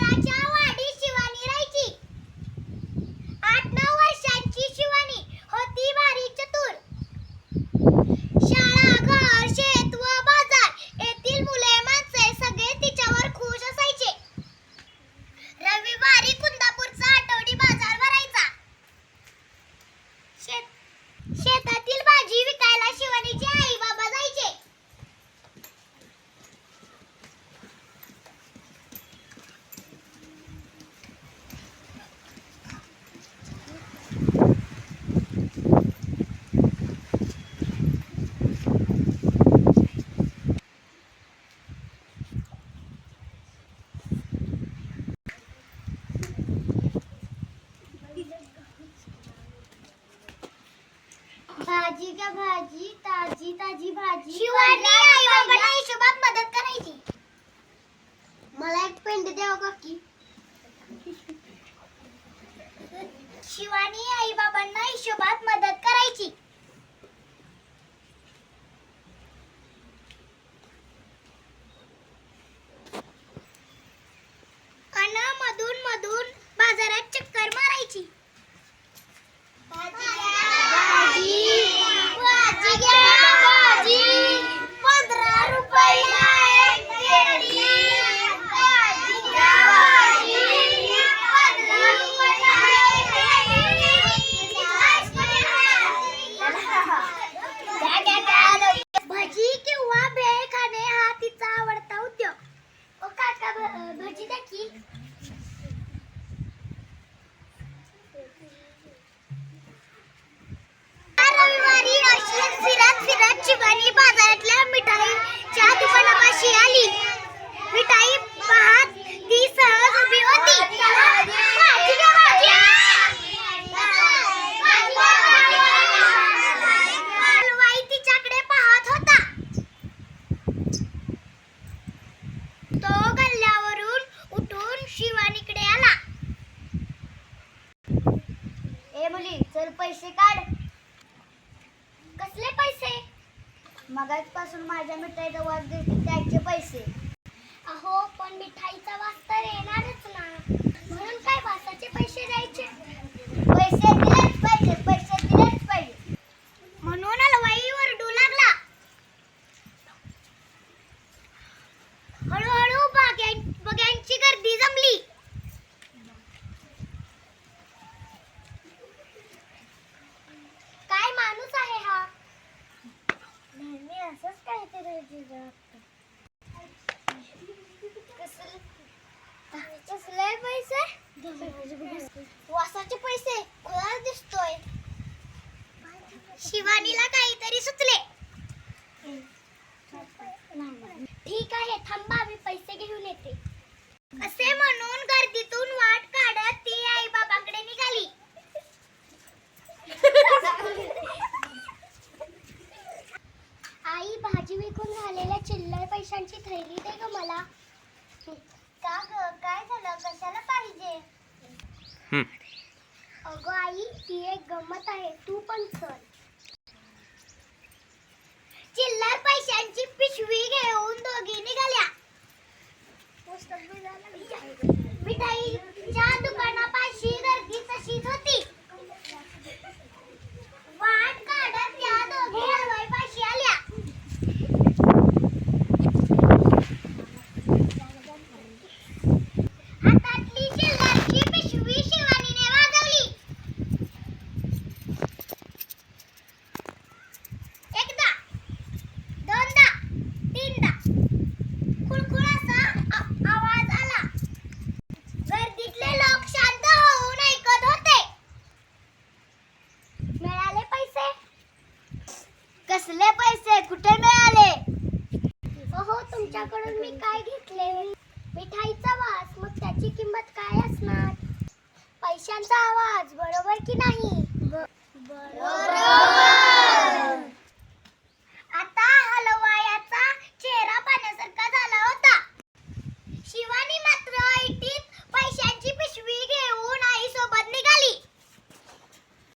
para. भाजी का भाजी? ताजी ताजी भाजी. शिवानी आई बाबांना हिशोबात मदत करायची. मला एक पेंड द्यावं काकी शिवानी आई बाबांना हिशोबात मदत चल पैसे काढ. कसले पैसे? मगाचपासून माझ्या मिठाईचा वास देते त्याचे पैसे. अहो पण मिठाईचा वास तर येणारच ना. म्हणून काय वासाचे पैसे द्यायचे? पैसे दिलेच पाहिजे पैसे दिलेच पाहिजे. म्हणून वाईवर डू लागला. हळूहळू बघ्यांची गर्दी जमली काय माणूस आहे हा नेहमी असंच काहीतरी कसले पैसे वासाचे पैसे खुला दिसतोय? शिवानीला काहीतरी सुचले. ठीक आहे थांबा मी पैसे घेऊन येते असे म्हणून गर्दीतून वाट काढत ती आई बाबांकडे निघाली आई भाजी विकून झालेल्या चिल्लर पैशांची थैली दे ग मला. का ग? काय झालं? कशाला पाहिजे. अगं आई ती एक गंमत आहे. तू पण चल. कसले पैसे? कुठे मिळाले? अहो तुमच्याकडून मी काय घेतले? मिठाईचा वास मग त्याची किंमत काय असणार? पैशांचा आवाज बरोबर की नाही? बरोबर.